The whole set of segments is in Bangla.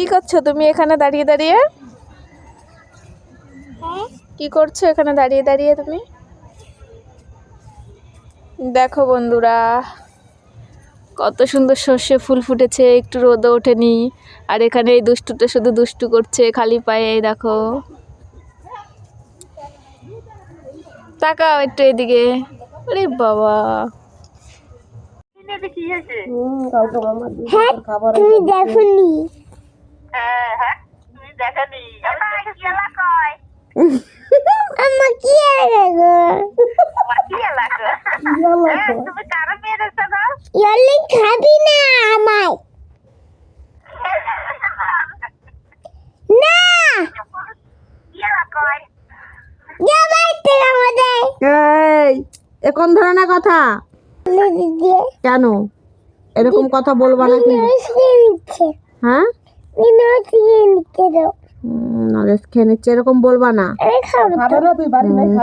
কি করছ তুমি এখানে দাঁড়িয়ে দাঁড়িয়ে? কি করছ এখানে দাঁড়িয়ে দাঁড়িয়ে তুমি? দেখো বন্ধুরা কত সুন্দর সর্ষে ফুল ফুটেছে একটু রোদও ওঠেনি। আর এখানে এই দুষ্টুটা শুধু দুষ্টু করছে খালি পায়ে দেখো। তাকাও একটু এদিকে। আরে বাবা। তুমি দেখনি আমার কি ইয়ালি খাবি না আমায় না যাবার থেকে আমাদের এই এ কোন ধরনের কথা? কেন? এরকম কথা বলবা হ্যাঁ? নিচ্ছে নিচ্ছে দাও নলেজ খেয়ে নিচ্ছে এরকম বলবা না।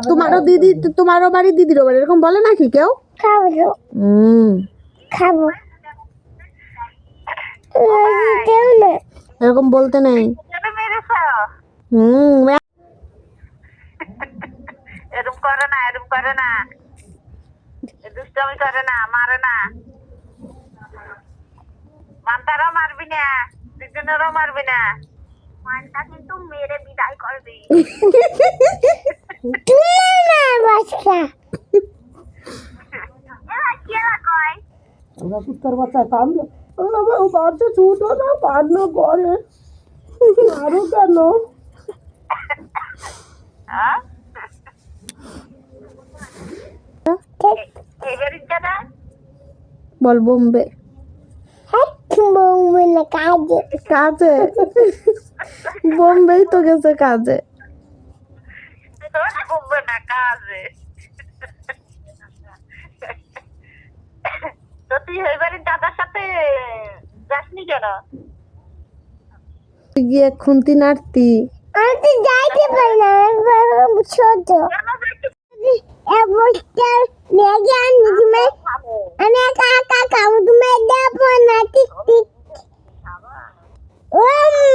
তোমারও দিদি তোমারও বাড়ি দিদিরও বাড়ি এরকম বলে নাকি কেউ? খাব হুম। খাব। এরকম বলতে নেই। হুম এরম করে না এরম করে না। দুষ্টামি করে না মারে না। মানতারও মারবি না দুজনেরও মারবি না। মানটা কিন্তু মেরে বিদায় করবি। আমরা কুত্তার বাচ্চা কান্দে বাচ্চা ছোট না কান্না করে। আরও কেন? হ্যাঁ ঠিক এবারে দাদা বল বোম্বে হ্যাঁ না কাজে। কাজে? বোম্বেই তো গেছে কাজে। তোর না কাজে। তো তুই এবারে দাদার সাথে যাসনি কেন? গিয়ে খুন্তি নাড়তি। আমি তো যাইতে পারি না ছোট। আনবি তুমি আমি একা একা খাব তুমি দেবো না ঠিক ঠিক ও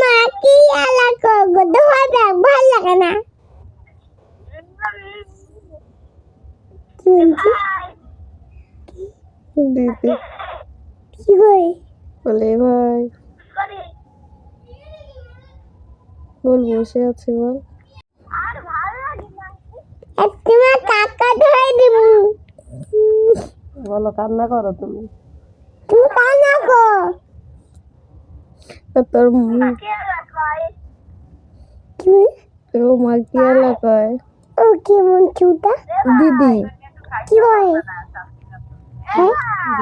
মা কি আলা করব তো হবে ভালো লাগে না। দিদি কি করে বলে ভাই বল বসে আছে বল। তোমার কাকা ধরে দিব বলো কান্না করো তুমি। তুমি কানা কো তোর মা- তুমি ও মা কি ও কি মন চুটা? দিদি। কি হ্যাঁ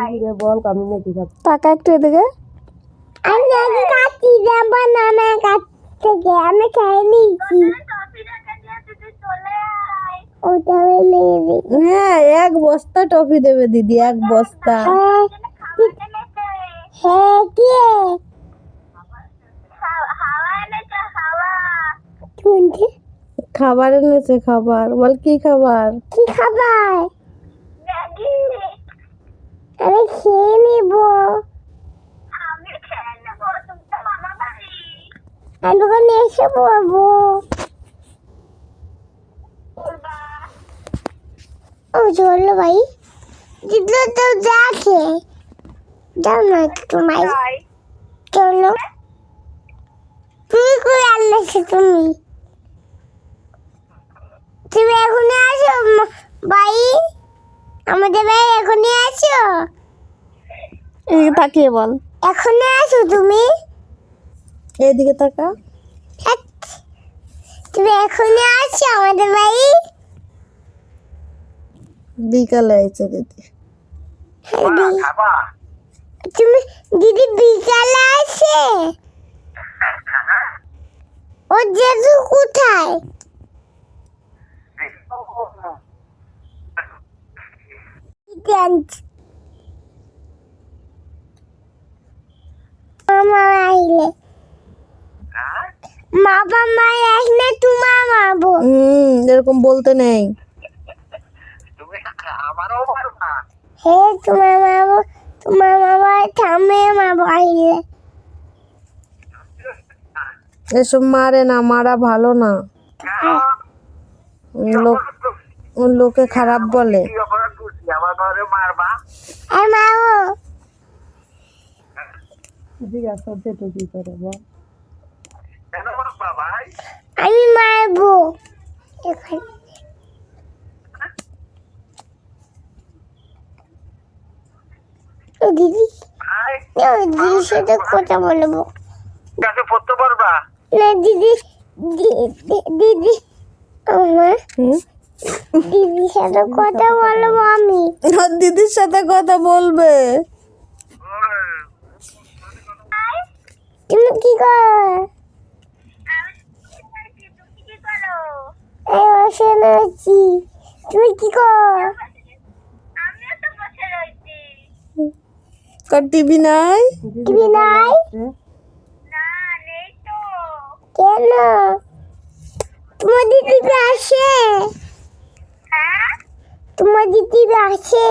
দিদিরে বল আমি নাকি খাচ্ছি টাকা একটু এদিকে আমি আগে কাটি দেব না না কাট থেকে। আমি খেয়ে নিয়েছি। হ্যাঁ এক বস্তা টফি দেবে দিদি এক বস্তা। হ্যাঁ খাবার এনেছে খাবার। বল কি খাবার? কি খাবার? আমি খেয়ে নিব। আমি ওখানে এসে পড়ব। ও চলো ভাই। দিদি তো যাচ্ছে যাও না একটু মাই চলো। তুমি করে আনলেছো তুমি? তুমি এখনই আসো ভাই? আমাদের ভাই এখনই আসো? তাকিয়ে বল। এখনই আসো তুমি? এইদিকে তাকা। তুমি এখনই আসো আমাদের বাড়ি বিকালে আইছে দিদি। হ্যাঁ, তুমি দিদি বিকালে আসে ও জেঠু কোথায়। মামা আইলে। মা বাবা আসলে তোমার মারবো হুম এরকম বলতে নেই। হে তোমার তোমার মামা থামে আমার বাইরে। এসব মারে না মারা ভালো না। লোক লোকে খারাপ বলে। কি অপরাধ করছি আমার ঘরে মারবা আর মারো জিজ্ঞাসা যেটা কি করে বল কেন মারবা ভাই আমি মারবো এখানে ও দিদি। ওই দিদির সাথে কথা বলব। কাছে পড়তে পারবা? না দিদি দি- দি- দিদি আমার দিদির সাথে কথা বলব আমি। দিদির সাথে কথা বলবে। তুমি কি করো? এই বসে তুমি কি করো আমিও তো বসে রয়েছি কার টিভি নাই? টিভি নাই? না নেই তো কেন? তোমার দিদি আসে? হ্যাঁ? তোমার দিদি আসে?